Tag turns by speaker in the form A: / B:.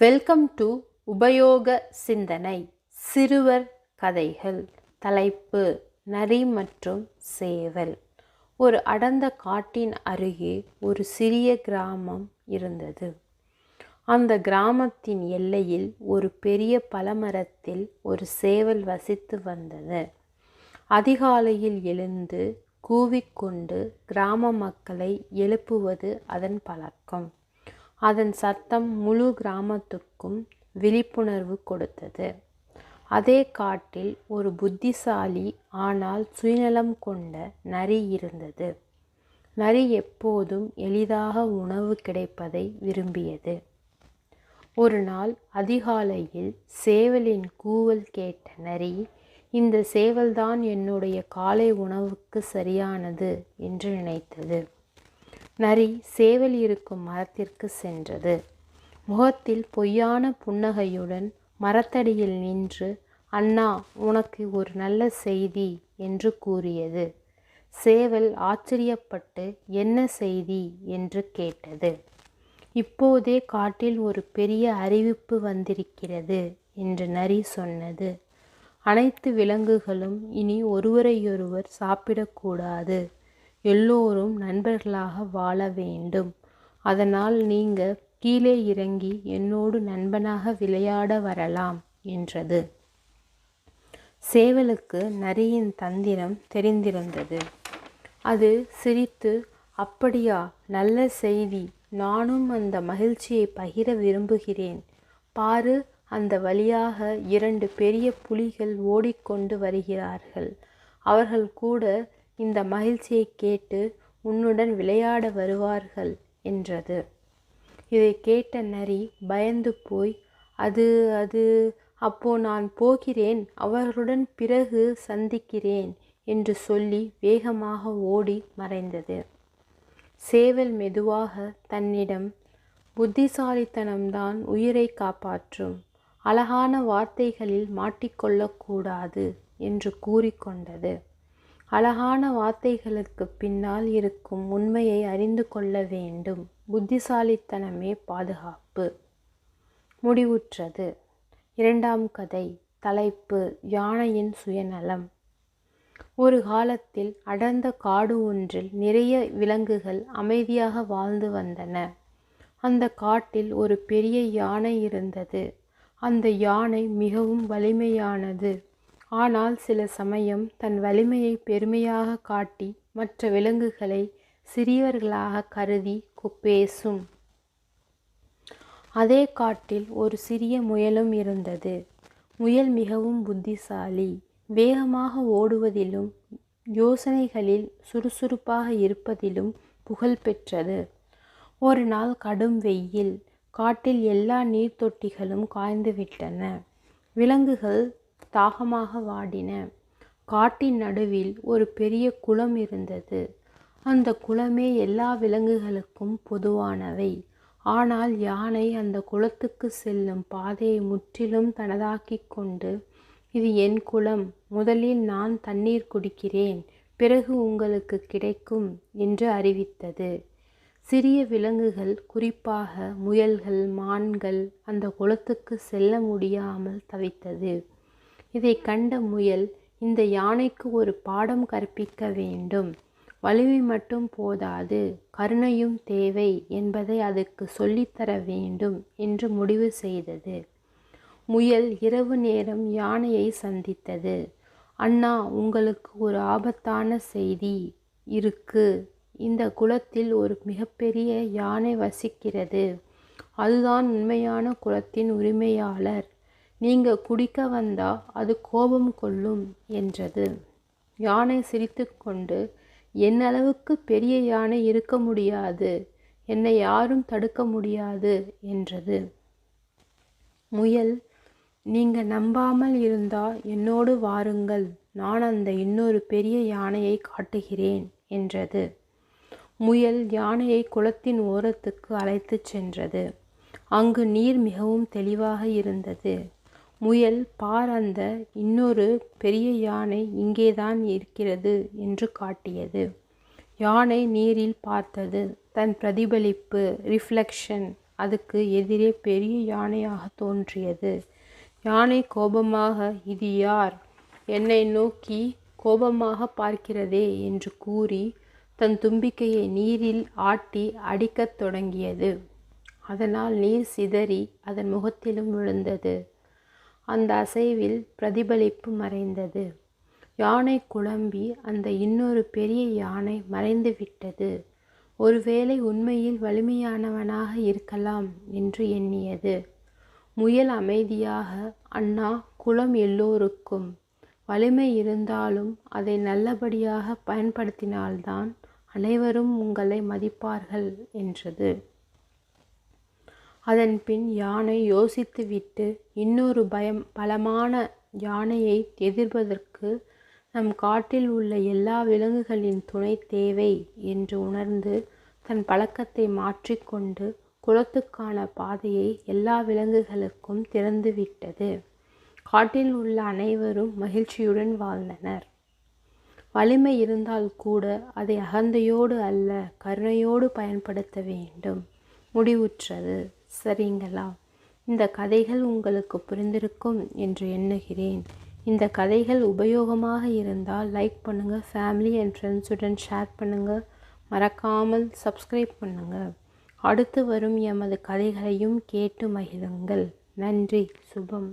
A: Welcome to உபயோக சிந்தனை சிறுவர் கதைகள் தலைப்பு நரி மற்றும் சேவல். ஒரு அடர்ந்த காட்டின் அருகே ஒரு சிறிய கிராமம் இருந்தது. அந்த கிராமத்தின் எல்லையில் ஒரு பெரிய பலமரத்தில் ஒரு சேவல் வசித்து வந்தது. அதிகாலையில் எழுந்து கூவிக்கொண்டு கிராம மக்களை எழுப்புவது அதன் பழக்கம். அதன் சத்தம் முழு கிராமத்துக்கும் விழிப்புணர்வு கொடுத்தது. அதே காட்டில் ஒரு புத்திசாலி ஆனால் சுயநலம் கொண்ட நரி இருந்தது. நரி எப்போதும் எளிதாக உணவு கிடைப்பதை விரும்பியது. ஒரு நாள் அதிகாலையில் சேவலின் கூவல் கேட்ட நரி இந்த சேவல்தான் என்னுடைய காலை உணவுக்கு சரியானது என்று நினைத்தது. நரி சேவல் இருக்கும் மரத்திற்கு சென்றது. முகத்தில் பொய்யான புன்னகையுடன் மரத்தடியில் நின்று அண்ணா உனக்கு ஒரு நல்ல செய்தி என்று கூறியது. சேவல் ஆச்சரியப்பட்டு என்ன செய்தி என்று கேட்டது. இப்போதே காட்டில் ஒரு பெரிய அறிவிப்பு வந்திருக்கிறது என்று நரி சொன்னது. அனைத்து விலங்குகளும் இனி ஒருவரையொருவர் சாப்பிடக்கூடாது. எல்லோரும் நண்பர்களாக வாழ வேண்டும். அதனால் நீங்கள் கீழே இறங்கி என்னோடு நண்பனாக விளையாட வரலாம் என்றது. சேவலுக்கு நரியின் தந்திரம் தெரிந்திருந்தது. அது சிரித்து அப்படியா நல்ல செய்தி. நானும் அந்த மகிழ்ச்சியை பகிர விரும்புகிறேன். பாரு அந்த வழியாக இரண்டு பெரிய புலிகள் ஓடிக்கொண்டு வருகிறார்கள். அவர்கள் கூட இந்த மகிழ்ச்சியை கேட்டு உன்னுடன் விளையாட வருவார்கள் என்றது. இதை கேட்ட நரி பயந்து போய் அது அது அப்போ நான் போகிறேன் அவர்களுடன் பிறகு சந்திக்கிறேன் என்று சொல்லி வேகமாக ஓடி மறைந்தது. சேவல் மெதுவாக தன்னிடம் புத்திசாலித்தனம்தான் உயிரை காப்பாற்றும் அழகான வார்த்தைகளில் மாட்டிக்கொள்ளக்கூடாது என்று கூறிக்கொண்டது. அழகான வார்த்தைகளுக்கு பின்னால் இருக்கும் உண்மையை அறிந்து கொள்ள வேண்டும். புத்திசாலித்தனமே பாதுகாப்பு. முடிவுற்றது. இரண்டாம் கதை தலைப்பு யானையின் சுயநலம். ஒரு காலத்தில் அடர்ந்த காடு ஒன்றில் நிறைய விலங்குகள் அமைதியாக வாழ்ந்து வந்தன. அந்த காட்டில் ஒரு பெரிய யானை இருந்தது. அந்த யானை மிகவும் வலிமையானது. ஆனால் சில சமயம் தன் வலிமையை பெருமையாக காட்டி மற்ற விலங்குகளை சிறியவர்களாக கருதி பேசும். அதே காட்டில் ஒரு சிறிய முயலும் இருந்தது. முயல் மிகவும் புத்திசாலி. வேகமாக ஓடுவதிலும் யோசனைகளில் சுறுசுறுப்பாக இருப்பதிலும் புகழ் பெற்றது. ஒரு நாள் கடும் வெயில். காட்டில் எல்லா நீர்த்தொட்டிகளும் காய்ந்துவிட்டன விலங்குகள் தாகமாக வாடின. காட்டின் நடுவில் ஒரு பெரிய குளம் இருந்தது. அந்த குளமே எல்லா விலங்குகளுக்கும் பொதுவானவை. ஆனால் யானை அந்த குளத்துக்கு செல்லும் பாதையை முற்றிலும் தனதாக்கி கொண்டு இது என் குளம் முதலில் நான் தண்ணீர் குடிக்கிறேன் பிறகு உங்களுக்கு கிடைக்கும் என்று அறிவித்தது. சிறிய விலங்குகள் குறிப்பாக முயல்கள் மான்கள் அந்த குளத்துக்கு செல்ல முடியாமல் தவித்தது. இதை கண்ட முயல் இந்த யானைக்கு ஒரு பாடம் கற்பிக்க வேண்டும். வலிமை மட்டும் போதாது கருணையும் தேவை என்பதை அதுக்கு சொல்லித்தர வேண்டும் என்று முடிவு செய்தது. முயல் இரவு நேரம் யானையை சந்தித்தது. அண்ணா உங்களுக்கு ஒரு ஆபத்தான செய்தி இருக்கு. இந்த குளத்தில் ஒரு மிகப்பெரிய யானை வசிக்கிறது. அதுதான் உண்மையான குலத்தின் உரிமையாளர். நீங்க குடிக்க வந்தா அது கோபம் கொள்ளும் என்றது. யானை சிரித்துக்கொண்டு என் அளவுக்கு பெரிய யானை இருக்க முடியாது? என்னை யாரும் தடுக்க முடியாது என்றது. முயல் நீங்க நம்பாமல் இருந்தா என்னோடு வாருங்கள். நான் அந்த இன்னொரு பெரிய யானையை காட்டுகிறேன் என்றது. முயல் யானையை குளத்தின் ஓரத்துக்கு அழைத்துச் சென்றது. அங்கு நீர் மிகவும் தெளிவாக இருந்தது. முயல் பார் அந்த இன்னொரு பெரிய யானை இங்கேதான் இருக்கிறது என்று காட்டியது. யானை நீரில் பார்த்தது. தன் பிரதிபலிப்பு ரிஃப்ளெக்ஷன் அதுக்கு எதிரே பெரிய யானையாக தோன்றியது. யானை கோபமாக இது யார்? என்னை நோக்கி கோபமாக பார்க்கிறதே என்று கூறி தன் தும்பிக்கையை நீரில் ஆட்டி அடிக்கத் தொடங்கியது. அதனால் நீர் சிதறி அதன் முகத்திலும் விழுந்தது. அந்த அசைவில் பிரதிபலிப்பு மறைந்தது. யானை குழம்பி அந்த இன்னொரு பெரிய யானை மறைந்து விட்டது. ஒருவேளை உண்மையில் வலிமையானவனாக இருக்கலாம் என்று எண்ணியது. முயல் அமைதியாக அண்ணா குளம் எல்லோருக்கும். வலிமை இருந்தாலும் அதை நல்லபடியாக பயன்படுத்தினால்தான் அனைவரும் உங்களை மதிப்பார்கள் என்றது. அதன்பின் யானை யோசித்துவிட்டு இன்னொரு பயம் பலமான யானையை எதிர்ப்பதற்கு நம் காட்டில் உள்ள எல்லா விலங்குகளின் துணை தேவை என்று உணர்ந்து தன் பழக்கத்தை மாற்றிக்கொண்டு குளத்துக்கான பாதையை எல்லா விலங்குகளுக்கும் திறந்துவிட்டது காட்டில் உள்ள அனைவரும் மகிழ்ச்சியுடன் வாழ்ந்தனர். வலிமை இருந்தால் கூட அதை அகந்தையோடு அல்ல கருணையோடு பயன்படுத்த வேண்டும். முடிவுற்றது. சரிங்களா? இந்த கதைகள் உங்களுக்கு புரிந்திருக்கும் என்று எண்ணுகிறேன். இந்த கதைகள் உபயோகமாக இருந்தால் லைக் பண்ணுங்கள் ஃபேமிலி அண்ட் ஃப்ரெண்ட்ஸுடன் ஷேர் பண்ணுங்கள் மறக்காமல் சப்ஸ்கிரைப் பண்ணுங்கள் அடுத்து வரும் எமது கதைகளையும் கேட்டு மகிழுங்கள். நன்றி சுபம்.